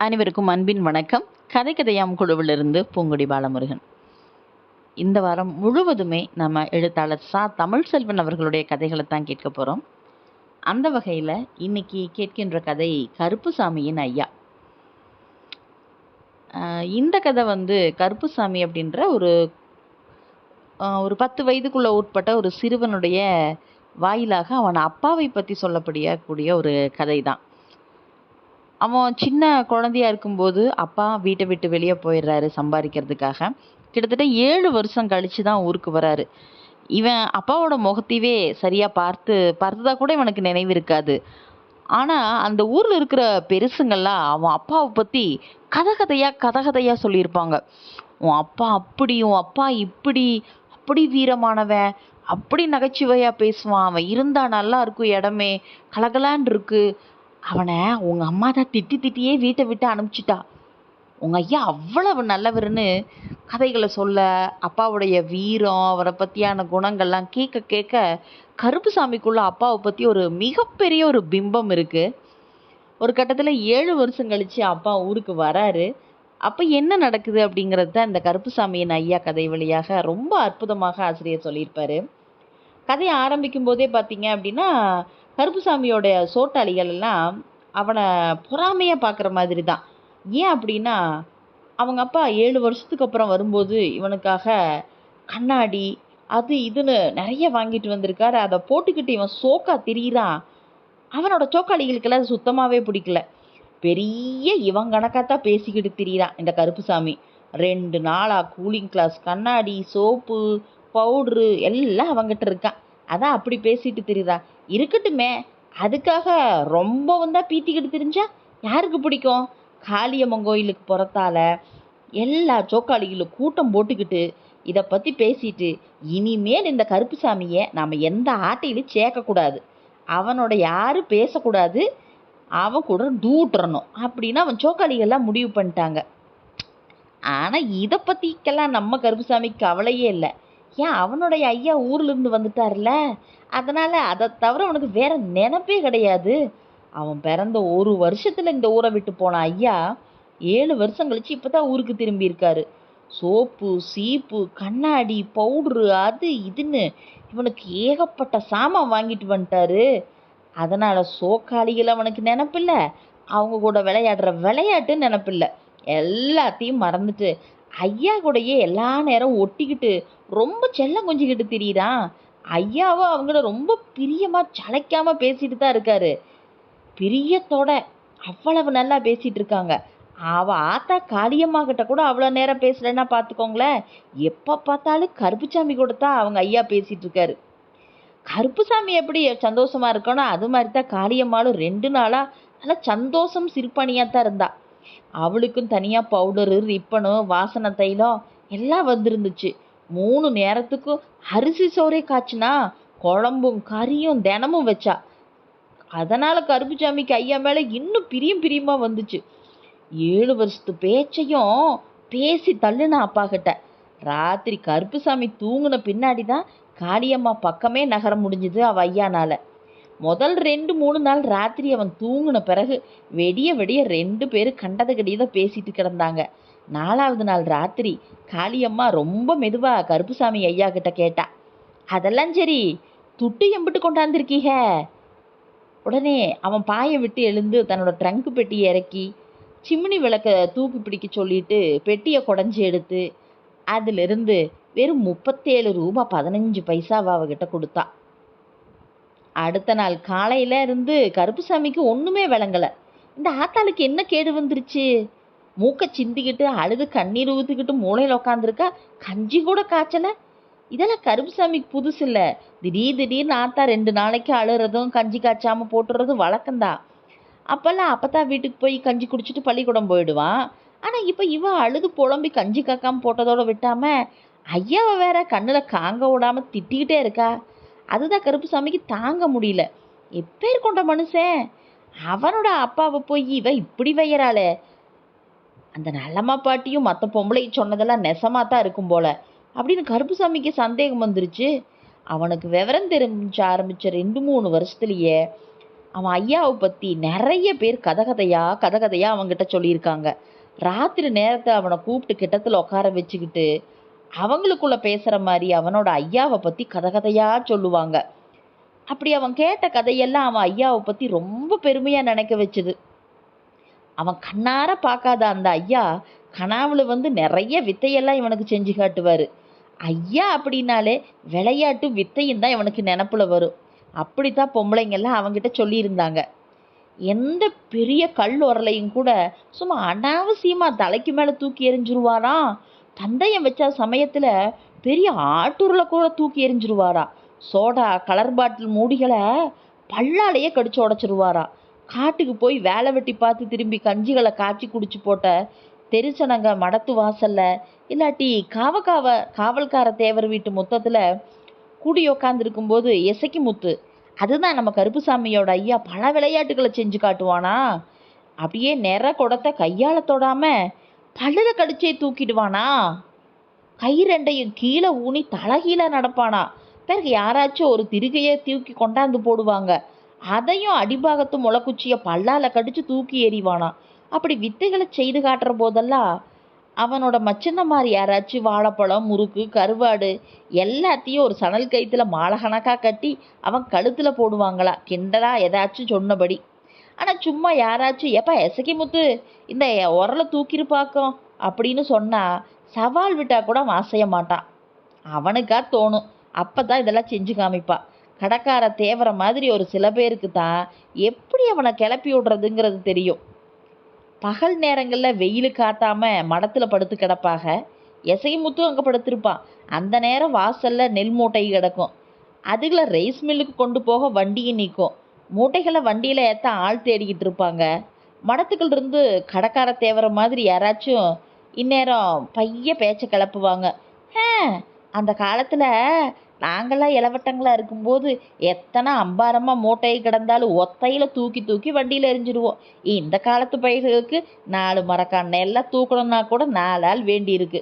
அனைவருக்கும் அன்பின் வணக்கம். கதை கதையாம் குழுவிலிருந்து பூங்குடி பாலமுருகன். இந்த வாரம் முழுவதுமே நம்ம எழுத்தாளர் சா. தமிழ் செல்வன் அவர்களுடைய கதைகளை தான் கேட்க போகிறோம் அந்த வகையில் இன்னைக்கு கேட்கின்ற கதை கருப்புசாமியின் ஐயா. இந்த கதை வந்து கருப்புசாமி அப்படின்ற ஒரு ஒரு பத்து வயதுக்குள்ளே உட்பட்ட ஒரு சிறுவனுடைய வாயிலாக அவன் அப்பாவை பற்றி சொல்லப்படியக்கூடிய ஒரு கதை தான் அவன் சின்ன குழந்தையா இருக்கும்போது அப்பா வீட்டை விட்டு வெளியே போயிடுறாரு சம்பாதிக்கிறதுக்காக. கிட்டத்தட்ட ஏழு வருஷம் கழிச்சு தான் ஊருக்கு வராரு. இவன் அப்பாவோட முகத்தையே சரியாக பார்த்து பார்த்ததா கூட இவனுக்கு நினைவு இருக்காது. ஆனால் அந்த ஊரில் இருக்கிற பெருசுங்கள்லாம் அவன் அப்பாவை பற்றி கதை கதகதையாக கதை சொல்லியிருப்பாங்க. உன் அப்பா அப்படி உன் அப்பா இப்படி அப்படி வீரமானவன் அப்படி நகைச்சுவையாக பேசுவான் அவன் இருந்தா நல்லா இருக்கும் இடமே கலகலான் இருக்குது அவனை உங்கள் அம்மா தான் திட்டி திட்டியே வீட்டை விட்டு அனுப்பிச்சிட்டா. உங்கள் ஐயா அவ்வளவு நல்லவர்னு கதைகளை சொல்ல அப்பாவுடைய வீரம் அவரை பற்றியான குணங்கள்லாம் கேட்க கேட்க கருப்புசாமிக்குள்ளே அப்பாவை பற்றி ஒரு மிகப்பெரிய ஒரு பிம்பம் இருக்குது ஒரு கட்டத்தில் ஏழு வருஷம் கழிச்சு அப்பா ஊருக்கு வராரு. அப்போ என்ன நடக்குது அப்படிங்கிறத இந்த கருப்புசாமியின் ஐயா கதை வழியாக ரொம்ப அற்புதமாக ஆசிரியர் சொல்லியிருப்பார். கதையை ஆரம்பிக்கும் போதே பார்த்தீங்க அப்படின்னா கருப்புசாமியோட சோட்டாளிகள் எல்லாம் அவனை பொறாமையாக பார்க்குற மாதிரி தான் ஏன் அப்படின்னா அவங்க அப்பா ஏழு வருஷத்துக்கு அப்புறம் வரும்போது இவனுக்காக கண்ணாடி அது இதுன்னு நிறைய வாங்கிட்டு வந்திருக்காரு. அதை போட்டுக்கிட்டு இவன் சோக்கா திரியிறான். அவனோட சோக்காளிகளுக்கெல்லாம் அது சுத்தமாகவே பிடிக்கல. பெரிய இவன் கணக்காத்தான் பேசிக்கிட்டு திரியிறான் இந்த கருப்புசாமி. ரெண்டு நாளாக கூலிங் கிளாஸ் கண்ணாடி சோப்பு பவுட்ரு எல்லாம் அவங்ககிட்ட இருக்கான். அதான் அப்படி பேசிட்டு திரியுறான். இருக்கட்டுமே. அதுக்காக ரொம்பவும் தான் பீத்திக்கிட்டு தெரிஞ்சா யாருக்கு பிடிக்கும்? காளியம்மன் கோயிலுக்கு புறத்தால எல்லா சோக்காளிகளும் கூட்டம் போட்டுக்கிட்டு இதை பற்றி பேசிட்டு இனிமேல் இந்த கருப்புசாமியை நாம் எந்த ஆட்டையிலும் சேர்க்கக்கூடாது. அவனோட யாரும் பேசக்கூடாது. அவன் கூட தூட்டுறணும் அப்படின்னு அவன் சோக்காளிகள்லாம் முடிவு பண்ணிட்டாங்க. ஆனால் இதை பற்றிக்கெல்லாம் நம்ம கருப்புசாமிக்கு கவலையே இல்லை. ஏன் அவனுடைய ஐயா ஊர்லேருந்து வந்துட்டார்ல? அதனால் அதை தவிர அவனுக்கு வேற நினப்பே கிடையாது. அவன் பிறந்த ஒரு வருஷத்தில் இந்த ஊரை விட்டு போன ஐயா ஏழு வருஷம் கழிச்சு இப்போ தான் ஊருக்கு திரும்பியிருக்காரு சோப்பு சீப்பு கண்ணாடி பவுட்ரு அது இதுன்னு இவனுக்கு ஏகப்பட்ட சாமான் வாங்கிட்டு வந்துட்டாரு. அதனால் சோக்காளிகள் அவனுக்கு நினப்பில்ல அவங்க கூட விளையாடுற விளையாட்டு நினப்பில்ல. எல்லாத்தையும் மறந்துட்டு ஐயா கூடயே எல்லா நேரம் ஒட்டிக்கிட்டு ரொம்ப செல்லம் கொஞ்சிக்கிட்டு திரியிறான். ஐயாவும் அவங்கள ரொம்ப பிரியமாக சளைக்காமல் பேசிட்டு தான் இருக்காரு. பிரியத்தோட அவ்வளவு நல்லா பேசிகிட்டு இருக்காங்க. அவள் ஆத்தா காளியம்மா கிட்ட கூட அவ்வளோ நேரம் பேசலைன்னா பார்த்துக்கோங்களேன் எப்போ பார்த்தாலும் கருப்புசாமி கூட தான் அவங்க ஐயா பேசிகிட்டு இருக்காரு. கருப்புசாமி எப்படி சந்தோஷமாக இருக்கணும் அது மாதிரி தான் காளியம்மாளும் ரெண்டு நாளாக நல்லா சந்தோஷம் சிரிப்பணியா தான் இருந்தா. அவளுக்கும் தனியாக பவுடரு ரிப்பனு வாசனை தைலம் எல்லாம் வந்துருந்துச்சு. மூணு நேரத்துக்கும் அரிசி சோறே காய்ச்சினா குழம்பும் கறியும் தினமும் வச்சா. அதனால கருப்புசாமிக்கு ஐயா மேலே இன்னும் பிரியம் பிரியமாக வந்துச்சு. ஏழு வருஷத்து பேச்சையும் பேசி தள்ளுனா அப்பா கிட்ட. ராத்திரி கருப்புசாமி தூங்கின பின்னாடி தான் காளியம்மா பக்கமே நகர முடிஞ்சுது அவ ஐயானால. முதல் ரெண்டு மூணு நாள் ராத்திரி அவன் தூங்கின பிறகு வெடிய வெடிய ரெண்டு பேரும் கண்டத கடியத பேசிட்டு கிடந்தாங்க. நாலாவது நாள் ராத்திரி காளியம்மா ரொம்ப மெதுவா கருப்புசாமி ஐயா கிட்ட கேட்டா அதெல்லாம் சரி துட்டு எம்பிட்டு கொண்டாந்துருக்கீக உடனே அவன் பாயை விட்டு எழுந்து தன்னோட ட்ரங்க் பெட்டியை இறக்கி சிம்னி விளக்க தூக்கி பிடிக்க சொல்லிட்டு பெட்டியை குடஞ்சி எடுத்து அதிலிருந்து வெறும் முப்பத்தேழு ரூபா பதினஞ்சு பைசாவை அவகிட்ட கொடுத்தா. அடுத்த நாள் காலையில இருந்து கருப்புசாமிக்கு ஒன்றுமே விளங்கலை. இந்த ஆத்தாளுக்கு என்ன கேடு வந்துருச்சு? மூக்கை சிந்திக்கிட்டு அழுது கண்ணீர் ஊத்துக்கிட்டு மூளையில் உட்காந்துருக்கா கஞ்சி கூட காய்ச்சலை. இதெல்லாம் கருப்புசாமிக்கு புதுசு இல்லை. திடீர் திடீர்னு ஆத்தா ரெண்டு நாளைக்கு அழுறதும் கஞ்சி காய்ச்சாமல் போட்டுறதும் வழக்கம்தான். அப்போல்லாம் அப்பதான் வீட்டுக்கு போய் கஞ்சி குடிச்சிட்டு பள்ளிக்கூடம் போயிடுவான். ஆனால் இப்போ இவ அழுது புலம்பி கஞ்சி காக்காமல் போட்டதோட விட்டாம ஐயாவை வேற கண்ணில் காங்க விடாமல் திட்டிக்கிட்டே இருக்கா. அதுதான் கருப்புசாமிக்கு தாங்க முடியல. எப்பேர் கொண்ட மனுஷன்? அவனோட அப்பாவை போய் இவ இப்படி வையறாளே. அந்த நல்லம்மா பாட்டியும் மற்ற பொம்பளை சொன்னதெல்லாம் நெசமாக தான் இருக்கும் போல. அப்படின்னு கருப்புசாமிக்கு சந்தேகம் வந்துருச்சு. அவனுக்கு விவரம் தெரிஞ்ச ஆரம்பித்த ரெண்டு மூணு வருஷத்துலேயே அவன் ஐயாவை பற்றி நிறைய பேர் கதகதையாக கதகதையாக கதை சொல்லியிருக்காங்க. ராத்திரி நேரத்தை அவனை கூப்பிட்டு கிட்டத்தில் உட்கார வச்சுக்கிட்டு அவங்களுக்குள்ள பேசுகிற மாதிரி அவனோட ஐயாவை பற்றி கதகதையாக சொல்லுவாங்க. அப்படி அவன் கேட்ட கதையெல்லாம் அவன் ஐயாவை பற்றி ரொம்ப பெருமையாக நினைக்க வச்சுது. அவன் கண்ணார பார்க்காத அந்த ஐயா கனாவில் வந்து நிறைய வித்தையெல்லாம் இவனுக்கு செஞ்சு காட்டுவார். ஐயா அப்படின்னாலே விளையாட்டு வித்தையும் தான் இவனுக்கு நினப்பில் வரும். அப்படித்தான் பொம்பளைங்கெல்லாம் அவங்கிட்ட சொல்லியிருந்தாங்க. எந்த பெரிய கல் உரலையும் கூட சும்மா அனாவசியமாக தலைக்கு மேலே தூக்கி எறிஞ்சிருவாராம். பந்தயம் வச்ச சமயத்தில் பெரிய ஆட்டூரில் கூட தூக்கி எறிஞ்சிருவாரா சோடா கலர் பாட்டில் மூடிகளை பல்லாலேயே கடிச்சு உடச்சிருவாரா காட்டுக்கு போய் வேலை வெட்டி பார்த்து திரும்பி கஞ்சிகளை காய்ச்சி குடிச்சு போட்ட தெரிச்சனங்க மடத்து வாசல்ல. இல்லாட்டி காவக்காவ காவல்கார தேவர் வீட்டு முத்தத்தில் கூடி உக்காந்துருக்கும்போது இசைக்கு முத்து அதுதான் நம்ம கருப்புசாமியோட ஐயா பல விளையாட்டுகளை செஞ்சு காட்டுவானா? அப்படியே நிற குடத்தை கையால தொடாம பல்லுல கடிச்சே தூக்கிடுவானா? கை ரெண்டையும் கீழே ஊனி தலகீழ நடப்பானா? பிறகு யாராச்சும் ஒரு திருகையை தூக்கி கொண்டாந்து போடுவாங்க. அதையும் அடிபாகத்து முளைக்குச்சியை பல்லால் கடிச்சு தூக்கி எறிவானா? அப்படி வித்தைகளை செய்து காட்டுற போதெல்லாம் அவனோட மாதிரி யாராச்சும் வாழைப்பழம் முறுக்கு கருவாடு எல்லாத்தையும் ஒரு சணல் கயித்துல மாலை கணக்காக கட்டி அவன் கழுத்தில் போடுவாங்களா? கிண்டலா ஏதாச்சும் சொன்னபடி. ஆனால் சும்மா யாராச்சும் எப்பா எசக்கி முத்து இந்த உரலை தூக்கிருப்பாக்கும் அப்படின்னு சொன்னால் சவால் விட்டால் கூட அவன் அசைய மாட்டான். அவனுக்கா தோணும். அப்போ தான் இதெல்லாம் செஞ்சு காமிப்பா. கடைக்கார தேவர மாதிரி ஒரு சில பேருக்கு தான் எப்படி அவனை கிளப்பி விடுறதுங்கிறது தெரியும். பகல் நேரங்களில் வெயில் காட்டாம மடத்தில் படுத்து கிடப்பாக. எசைமுத்தும் அங்கே படுத்திருப்பான். அந்த நேரம் வாசல்ல நெல் மூட்டை கிடக்கும். அதுகளை ரைஸ் மில்லுக்கு கொண்டு போக வண்டியும் நிற்கும் மூட்டைகளை வண்டியில் ஏற்ற ஆள் தேடிக்கிட்டு இருப்பாங்க. மடத்துக்குள்ள இருந்து கடைக்கார தேவர மாதிரி யாராச்சும் இந்நேரம் பைய பேச்சை கிளப்புவாங்க. "ஹே, அந்த காலத்தில் நாங்களாம் இளவட்டங்களா இருக்கும்போது எத்தனை அம்பாரமாக மூட்டையை கிடந்தாலும் ஒத்தையில் தூக்கி தூக்கி வண்டியில் எரிஞ்சிடுவோம் இந்த காலத்து பயிர்களுக்கு நாலு மரக்கண்ணை எல்லாம் தூக்கணும்னா கூட நாலு ஆள் வேண்டியிருக்கு.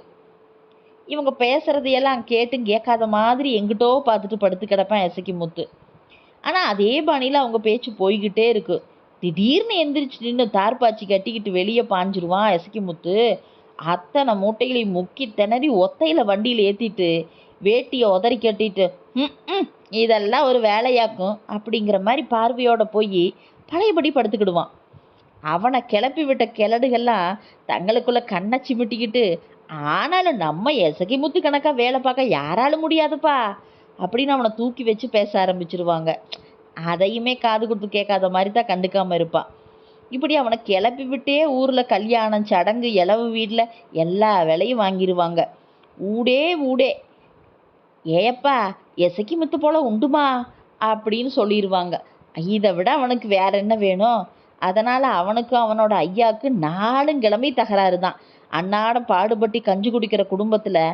இவங்க பேசுகிறதையெல்லாம் கேட்டும் கேட்காத மாதிரி எங்கிட்டோ பார்த்துட்டு படுத்து கிடப்பேன் எசக்கி முத்து. ஆனால் அதே பாணியில் அவங்க பேச்சு போய்கிட்டே இருக்கு. திடீர்னு எந்திரிச்சு நின்று தார்பாச்சி கட்டிக்கிட்டு வெளியே பாஞ்சிருவான் எசக்கி முத்து. அத்தனை மூட்டைகளையும் முக்கி திணறி ஒத்தையில் வண்டியில் ஏற்றிட்டு வேட்டியை உதறி கட்டிட்டு ம் ம் இதெல்லாம் ஒரு வேலையாக்கும் அப்படிங்கிற மாதிரி பார்வையோட போய் பழையபடி படுத்துக்கிடுவான். அவனை கிளப்பி விட்ட கிழடுகள்லாம் தங்களுக்குள்ள கண்ணை சிமிட்டிக்கிட்டு ஆனாலும் நம்ம எசகி முத்து கணக்காக வேலை பார்க்க யாராலும் முடியாதுப்பா அப்படின்னு அவனை தூக்கி வச்சு பேச ஆரம்பிச்சிருவாங்க. அதையுமே காது கொடுத்து கேட்காத மாதிரி தான் கண்டுக்காமல் இருப்பான். இப்படி அவனை கிளப்பி விட்டே ஊரில் கல்யாணம் சடங்கு இளவு வீட்டில் எல்லா வேலையும் வாங்கிடுவாங்க ஊடே ஊடே ஏப்பா எசக்கி முத்து போல உண்டுமா? அப்படின்னு சொல்லிடுவாங்க இதை விட அவனுக்கு வேற என்ன வேணும்? அதனால் அவனுக்கும் அவனோட ஐயாவுக்கு நாலும் கிழமை தகராறு தான் அன்னாடம் பாடுபட்டி கஞ்சி குடிக்கிற குடும்பத்தில்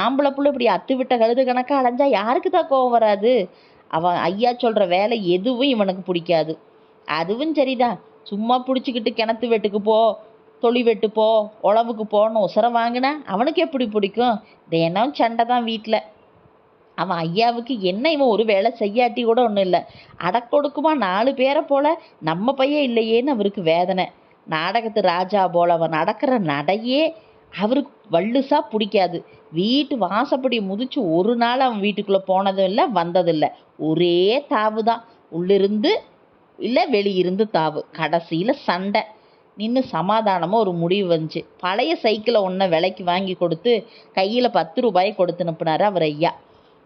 ஆம்பளை புள்ள இப்படி அத்து விட்ட கழுது கணக்காக அலைஞ்சா யாருக்கு தான் கோவம் வராது? அவன் ஐயா சொல்கிற வேலை எதுவும் இவனுக்கு பிடிக்காது. அதுவும் சரிதான். சும்மா பிடிச்சிக்கிட்டு கிணத்து வெட்டுக்கு போ தொழி வெட்டு போ உழவுக்கு போன்னு உசரம் வாங்கினா அவனுக்கு எப்படி பிடிக்கும்? தினம் சண்டை தான் வீட்டில் அவன் ஐயாவுக்கு என்ன இவன் ஒரு வேலை செய்யாட்டி கூட ஒன்றும் இல்லை. அடக்கொடுக்குமா நாலு பேரை போல நம்ம பையன் இல்லையேன்னு அவருக்கு வேதனை. நாடகத்து ராஜா போல அவன் நடக்கிற நடையே அவருக்கு வல்லுசாக பிடிக்காது. வீட்டு வாசப்படி முதிச்சு ஒரு நாள் அவன் வீட்டுக்குள்ளே போனதும் இல்லை வந்ததில்லை ஒரே தாவு தான் உள்ளிருந்து இல்லை வெளியிருந்து தாவு. கடைசியில் சண்டை. நின்று சமாதானமாக ஒரு முடிவு வந்துச்சு. பழைய சைக்கிளை ஒன்றை விலைக்கு வாங்கி கொடுத்து கையில் பத்து ரூபாய் கொடுத்து அனுப்புனார் அவர் ஐயா.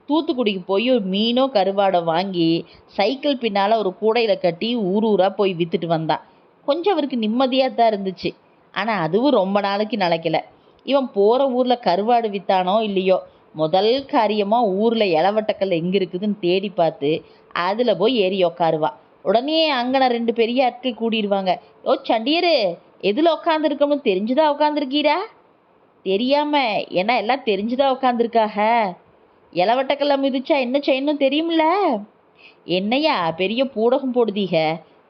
தூத்துக்குடிக்கு போய் ஒரு மீனோ கருவாடோ வாங்கி சைக்கிள் பின்னால் ஒரு கூடையில் கட்டி ஊர் ஊராக போய் விற்றுட்டு வந்தான். கொஞ்சம் அவருக்கு நிம்மதியாக தான் இருந்துச்சு. ஆனால் அதுவும் ரொம்ப நாளைக்கு நிலைக்கல. இவன் போகிற ஊரில் கருவாடு விற்றானோ இல்லையோ முதல் காரியமாக ஊரில் இளவட்டக்கல் எங்கே இருக்குதுன்னு தேடி பார்த்து அதில் போய் ஏறி உக்காருவா. உடனே அங்கன ரெண்டு பெரிய ஆட்கள் கூடிடுவாங்க ஓ சண்டியரு எதில் உக்காந்துருக்கோம்னு தெரிஞ்சுதான் உட்காந்துருக்கீரா தெரியாம ஏன்னா எல்லாம் தெரிஞ்சுதான் உட்காந்துருக்காக இளவட்டக்கல்லை மிதிச்சா என்ன செய்யணும் தெரியும்ல? என்னையா பெரிய பூடகம் போடுதீக?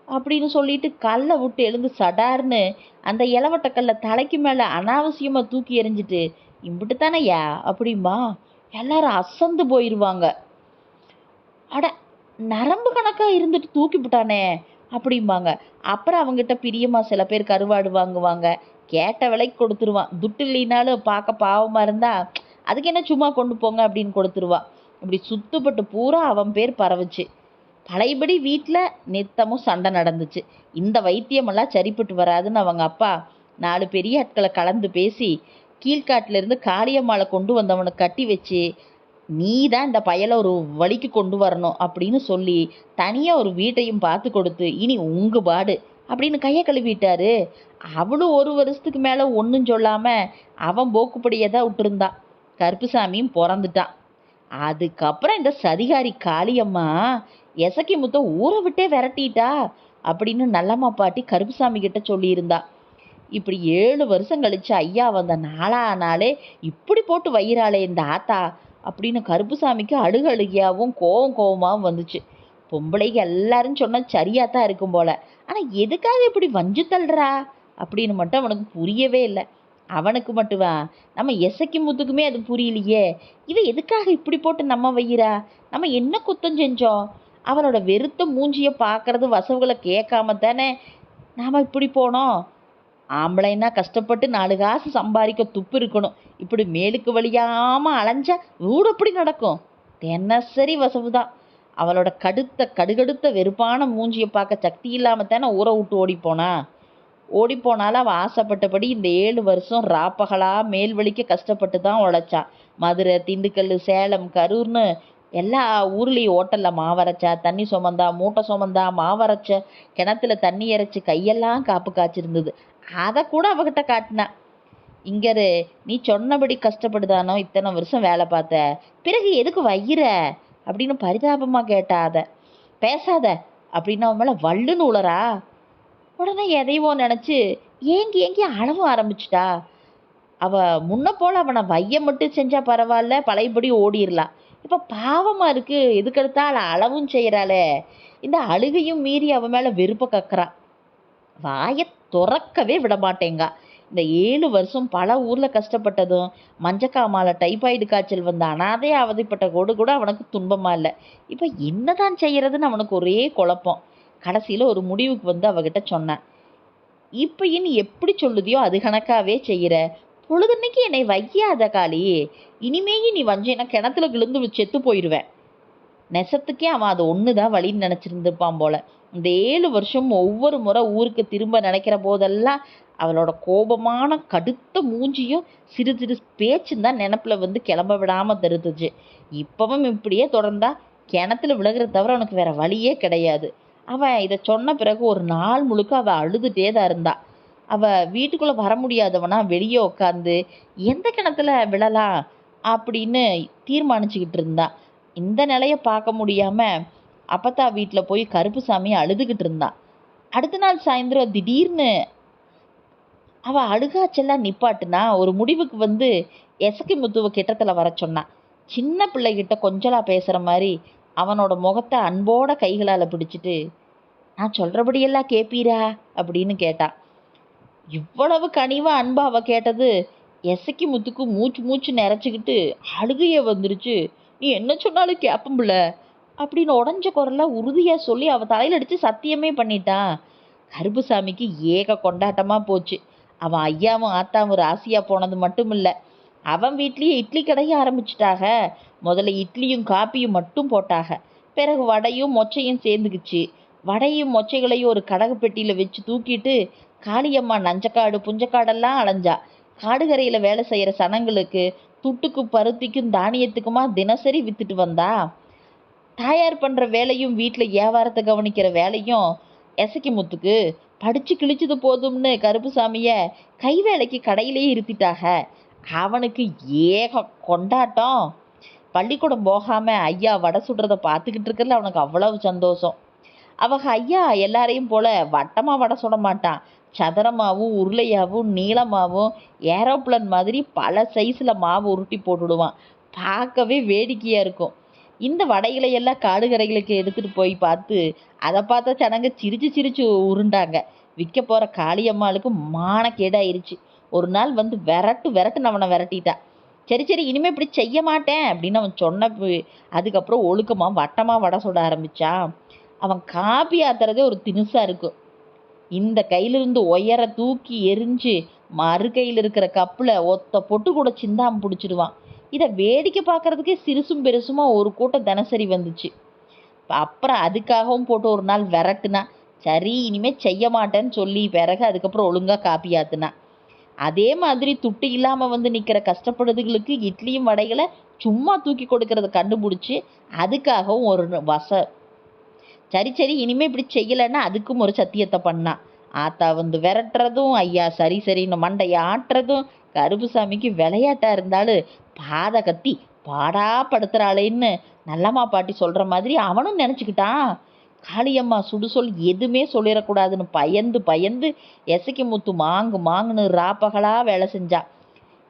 அப்படின்னு சொல்லிட்டு கல்லை விட்டு எழுந்து சடார்னு அந்த இளவட்டக்கல்லை தலைக்கு மேலே அனாவசியமாக தூக்கி எறிஞ்சிட்டு இம்பிட்டு தானேயா அப்படிமா எல்லாரும் அசந்து போயிடுவாங்க அட நரம்பு கணக்காக இருந்துட்டு தூக்கி விட்டானே அப்படிம்பாங்க. அப்புறம் அவங்ககிட்ட பிரியமா சில பேர் கருவாடு வாங்குவாங்க. கேட்ட விலைக்கு கொடுத்துருவான். துட்டு இல்லைனாலும் பார்க்க பாவமாக இருந்தால் அதுக்கு என்ன சும்மா கொண்டு போங்க அப்படின்னு கொடுத்துருவா. இப்படி சுத்துப்பட்டு பூரா அவன் பேர் பரவுச்சு. பழையபடி வீட்டில் நித்தமும் சண்டை நடந்துச்சு. இந்த வைத்தியமெல்லாம் சரிப்பட்டு வராதுன்னு அவங்க அப்பா நாலு பெரிய ஆட்களை கலந்து பேசி கீழ்காட்டிலிருந்து காளியம்மாளை கொண்டு வந்தவனை கட்டி வச்சு நீ தான் இந்த பயலை ஒரு வழிக்கு கொண்டு வரணும் அப்படின்னு சொல்லி தனியாக ஒரு வீட்டையும் பார்த்து கொடுத்து இனி உங்க பாடு அப்படின்னு கையை கழுவிட்டாரு. அவளும் ஒரு வருஷத்துக்கு மேலே ஒன்றும் சொல்லாமல் அவன் போக்குப்படியே தான் விட்டுருந்தான் கருப்புசாமியும் பிறந்துட்டான். அதுக்கப்புறம் இந்த சதிகாரி காளியம்மா எசக்கி முத்த ஊரை விட்டே விரட்டிட்டா? அப்படின்னு நல்லம்மா பாட்டி கருப்புசாமி கிட்ட சொல்லியிருந்தா. இப்படி ஏழு வருஷம் கழிச்சு ஐயா வந்த நாளா நாளே இப்படி போட்டு வயிறாளே இந்த ஆத்தா அப்படின்னு கருப்புசாமிக்கு அழுகு அழுகியாவும் கோவம் கோவமாகவும் வந்துச்சு. பொம்பளைக்கு எல்லாரும் சொன்னால் சரியா தான் இருக்கும் போல. ஆனால் எதுக்காக இப்படி வஞ்சு தள்ளுறா? அப்படின்னு மட்டும் அவனுக்கு புரியவே இல்லை. அவனுக்கு மட்டுமா நம்ம எசக்கி முத்துக்குமே அது புரியலையே. இவ எதுக்காக இப்படி போட்டு நம்ம வையிறா? நம்ம என்ன குத்தம் செஞ்சோம்? அவனோட வெறுத்த மூஞ்சியை பார்க்கறது வசவுகளை கேட்காம தானே நாம் இப்படி போனோம்? ஆம்பளைன்னா கஷ்டப்பட்டு நாலு காசு சம்பாதிக்க துப்பு இருக்கணும். இப்படி மேலுக்கு வழியாமல் அலைஞ்சா வீடு எப்படி நடக்கும்? தினசரி வசவுதான். அவளோட கடுத்த கடுகடுத்த வெறுப்பான மூஞ்சியை பார்க்க சக்தி இல்லாமல் தானே ஊற விட்டு ஓடி போனா? ஓடிப்போனாலும் அவள் ஆசைப்பட்டபடி இந்த ஏழு வருஷம் ராப்பகலா மேல் வலிக்க கஷ்டப்பட்டு தான் உழைச்சான். மதுரை திண்டுக்கல் சேலம் கரூர்னு எல்லா ஊர்லேயும் ஓட்டலில் மாவரைச்சா தண்ணி சுமந்தா மூட்டை சுமந்தா மாவரைச்ச கிணத்துல தண்ணி இறைச்சி கையெல்லாம் காப்பு காய்ச்சிருந்தது. அதை கூட அவகிட்ட காட்டினா இங்கரு நீ சொன்னபடி கஷ்டப்படுதானோ இத்தனை வருஷம் வேலை பார்த்த பிறகு எதுக்கு வையிற? அப்படின்னு பரிதாபமாக கேட்டா அத. பேசாத அப்படின்னு அவன் மேலே வல்லுன்னு உளரா உடனே எதையவோ நினச்சி ஏங்கி ஏங்கி அளவும் ஆரம்பிச்சிட்டா. அவள் முன்ன போல் அவனை வையம் மட்டும் செஞ்சால் பரவாயில்ல பழையபடி ஓடிடலாம். இப்போ பாவமாக இருக்குது எதுக்கெடுத்தால் அளவும் செய்கிறாளே இந்த அழுகையும் மீறி அவன் மேலே வெறுப்பை கக்குறா. வாயை துறக்கவே விட மாட்டேங்கா இந்த ஏழு வருஷம் பல ஊரில் கஷ்டப்பட்டதும் மஞ்சக்காமால டைபாய்டு காய்ச்சல் வந்த அனாதே அவதிப்பட்ட கோடு கூட அவனுக்கு துன்பமாக இல்லை. இப்போ என்னதான் செய்கிறதுன்னு அவனுக்கு ஒரே குழப்பம். கடைசியில் ஒரு முடிவுக்கு வந்து அவகிட்ட சொன்னான். இப்பயும் நீ எப்படி சொல்லுதியோ அது கணக்காகவே செய்கிற பொழுதுன்னைக்கு என்னை வையாத காளி. இனிமேயும் நீ வஞ்சேனா கிணத்துல விழுந்து செத்து போயிடுவேன் நெசத்துக்கே அவன் அது தான் வழின்னு நினச்சிருந்துருப்பான் போல. இந்த ஏழு வருஷம் ஒவ்வொரு முறை ஊருக்கு திரும்ப நினைக்கிற போதெல்லாம் அவளோட கோபமான கடுத்த மூஞ்சியும் சிறு சிறு பேச்சும் தான் நினப்பில் வந்து கிளம்ப விடாமல் தருத்துச்சு. இப்பவும் இப்படியே தொடர்ந்தா கிணத்துல விழுகிற தவிர அவனுக்கு வேற வழியே கிடையாது. அவன் இதை சொன்ன பிறகு ஒரு நாள் முழுக்க அவ அழுதுட்டே தான் இருந்தா. அவ வீட்டுக்குள்ள வர முடியாதவனா வெளியே உட்காந்து எந்த கிணத்துல விழலாம்? அப்படின்னு தீர்மானிச்சுக்கிட்டு இருந்தா. இந்த நிலைய பார்க்க முடியாம அப்பத்தா வீட்டில் போய் கருப்புசாமி அழுதுகிட்டு இருந்தான் அடுத்த நாள் சாயந்தரம் திடீர்னு அவ அழுகாச்செல்லாம் நிப்பாட்டுனா ஒரு முடிவுக்கு வந்து எசக்கி முத்துவ கிட்டத்துல வர சொன்னான் சின்ன பிள்ளைகிட்ட கொஞ்சலா பேசுற மாதிரி அவனோட முகத்தை அன்போட கைகளால் பிடிச்சிட்டு நான் சொல்கிறபடியெல்லாம் கேட்பீரா அப்படின்னு கேட்டா. இவ்வளவு கனிவா அன்பா அவ கேட்டது எசக்கி முத்துக்கு மூச்சு மூச்சு நிறச்சிக்கிட்டு அழுகைய வந்துருச்சு. நீ என்ன சொன்னாலும் கேப்பம்புல அப்படின்னு உடஞ்ச குரல்ல உறுதியாக சொல்லி அவ தலையில் அடித்து சத்தியமே பண்ணிட்டான் கருப்புசாமிக்கு ஏக கொண்டாட்டமாக போச்சு. அவன் ஐயாவும் ஆத்தாவும் ராசியாக போனது மட்டும் இல்லை அவன் வீட்லேயே இட்லி கடைய ஆரம்பிச்சிட்டாக. முதல்ல இட்லியும் காப்பியும் மட்டும் போட்டாக. பிறகு வடையும் மொச்சையும் சேர்ந்துக்குச்சு. வடையும் மொச்சைகளையும் ஒரு கடகு பெட்டியில் வச்சு தூக்கிட்டு காளியம்மா நஞ்சக்காடு புஞ்சக்காடெல்லாம் அலைஞ்சா. காடுகரையில் வேலை செய்கிற சனங்களுக்கு துட்டுக்கு பருத்திக்கும் தானியத்துக்குமா தினசரி வித்துட்டு வந்தா. தாயார் பண்ணுற வேலையும் வீட்டில் வியாபாரத்தை கவனிக்கிற வேலையும் எசக்கி முத்துக்கு. படிச்சு கிழிச்சது போதும்னு கருப்புசாமிய கை வேலைக்கு கடையிலேயே இருத்திட்டாக. அவனுக்கு ஏக கொண்டாட்டம். பள்ளிக்கூடம் போகாமல் ஐயா வடை சுடுறத பார்த்துக்கிட்டு இருக்கிறதுல அவனுக்கு அவ்வளவு சந்தோஷம். அவங்க ஐயா எல்லாரையும் போல வட்டமாக வடை சுட மாட்டான். சதுரமாவும் உருளையாவும் நீளமாவும் ஏரோப்ளேன் மாதிரி பல சைஸில் மாவு உருட்டி போட்டுடுவான். பார்க்கவே வேடிக்கையாக இருக்கும். இந்த வடைகளை எல்லாம் காடுகரைகளுக்கு எடுத்துகிட்டு போய் பார்த்து அதை பார்த்த ஜனங்க சிரிச்சு சிரிச்சு உருண்டாங்க. விற்க போகிற காளியம்மாளுக்கு மானக்கேடாயிருச்சு. ஒரு நாள் வந்து விரட்டு விரட்டுன்னு அவனை விரட்டிட்டான் சரி சரி இனிமே இப்படி செய்ய மாட்டேன் அப்படின்னு அவன் சொன்ன அதுக்கப்புறம் ஒழுக்கமாக வட்டமாக வடை சுட ஆரம்பித்தான் அவன் காப்பி ஆத்துறதே ஒரு தினுசாக இருக்கும். இந்த கையிலிருந்து உயர தூக்கி எரிஞ்சு மறு கையில் இருக்கிற கப்பில் ஒத்த பொட்டு கூட சிந்தாம பிடிச்சிடுவான். இதை வேடிக்கை பார்க்குறதுக்கே சிறுசும் பெருசுமா ஒரு கூட்டம் தினசரி வந்துச்சு. அப்புறம் அதுக்காகவும் போட்டு ஒரு நாள் விரட்டுனா சரி இனிமேல் செய்ய மாட்டேன்னு சொல்லி பிறகு அதுக்கப்புறம் ஒழுங்காக காப்பி ஆத்துனா. அதே மாதிரி துட்டு இல்லாமல் வந்து நிற்கிற கஷ்டப்படுதுகளுக்கு இட்லியும் வடைகளை சும்மா தூக்கி கொடுக்கறத கண்டுபிடிச்சி அதுக்காகவும் ஒரு வச சரி சரி இனிமே இப்படி செய்யலைன்னா அதுக்கும் ஒரு சத்தியத்தை பண்ணான் ஆத்தா வந்து விரட்டுறதும் ஐயா சரி சரின்னு மண்டையை ஆட்டுறதும் கருப்புசாமிக்கு விளையாட்டா இருந்தாலும் பாத கத்தி பாடா படுத்துறாளேன்னு நல்லம்மா பாட்டி சொல்கிற மாதிரி அவனும் நினச்சிக்கிட்டான். காளியம்மா சுடுசொல் எதுவுமே சொல்லிடக்கூடாதுன்னு பயந்து பயந்து எசக்கி முத்து மாங்கு மாங்குன்னு ராப்பகலாக வேலை செஞ்சா.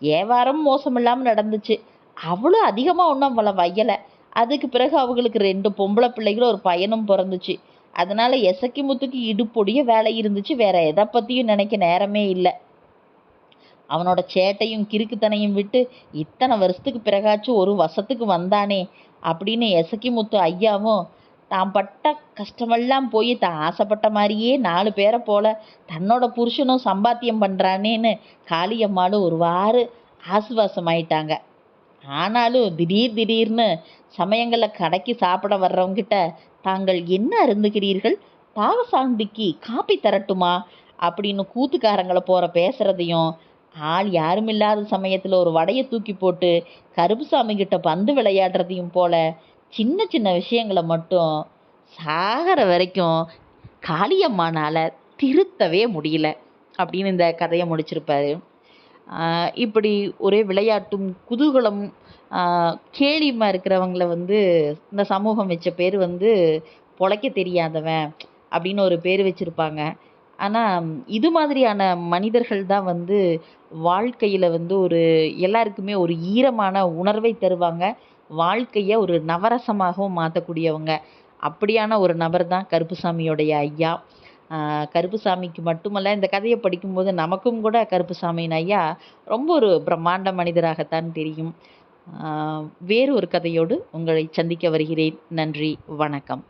ஏவாரம் மோசம் இல்லாமல் நடந்துச்சு. அவளும் அதிகமாக ஒன்றும் அவளை வையலை. அதுக்கு பிறகு அவங்களுக்கு ரெண்டு பொம்பளை பிள்ளைகளும் ஒரு பையனும் பிறந்துச்சு. அதனால எசக்கி முத்துக்கு இடுப்பொடிய வேலை இருந்துச்சு. வேற எதை பற்றியும் நினைக்க நேரமே இல்லை. அவனோட சேட்டையும் கிறுக்குத்தனையும் விட்டு இத்தனை வருஷத்துக்கு பிறகாச்சும் ஒரு வசத்துக்கு வந்தானே அப்படின்னு எசக்கி முத்து ஐயாவும் தான் பட்ட கஷ்டமெல்லாம் போய் தான் ஆசைப்பட்ட மாதிரியே நாலு பேரை போல தன்னோட புருஷனும் சம்பாத்தியம் பண்ணுறானேன்னு காளியம்மாளும் ஒருவாறு ஆசுவாசமாயிட்டாங்க. ஆனாலும் திடீர் திடீர்னு சமயங்களில் கடைக்கு சாப்பிட வர்றவங்கிட்ட தாங்கள் என்ன அருந்துகிறீர்கள்? பாவசாந்திக்கு காப்பி தரட்டுமா? அப்படின்னு கூத்துக்காரங்களை போகிற பேசுகிறதையும் ஆள் யாரும் இல்லாத சமயத்தில் ஒரு வடையை தூக்கி போட்டு கருப்புசாமி கிட்ட பந்து விளையாடுறதையும் போல சின்ன சின்ன விஷயங்களை மட்டும் சாகிற வரைக்கும் காளியம்மானால் திருத்தவே முடியல அப்படின்னு இந்த கதையை முடிச்சிருப்பாரு. இப்படி ஒரே விளையாட்டும் குதூகலம் கேலியுமா இருக்கிறவங்கள வந்து இந்த சமூகம் வச்ச பேர் வந்து பொழைக்க தெரியாதவன் அப்படின்னு ஒரு பேர் வச்சுருப்பாங்க. ஆனால் இது மாதிரியான மனிதர்கள் தான் வந்து வாழ்க்கையில் வந்து ஒரு எல்லாருக்குமே ஒரு ஈரமான உணர்வை தருவாங்க. வாழ்க்கையை ஒரு நவரசமாகவும் மாற்றக்கூடியவங்க அப்படியான ஒரு நபர் தான் கருப்புசாமியோடைய ஐயா. கருப்புசாமிக்கு மட்டுமல்ல இந்த கதையை படிக்கும்போது நமக்கும் கூட கருப்புசாமியின் ஐயா ரொம்ப ஒரு பிரம்மாண்ட மனிதராகத்தான் தெரியும். வேறு ஒரு கதையோடு உங்களை சந்திக்க வருகிறேன். நன்றி வணக்கம்.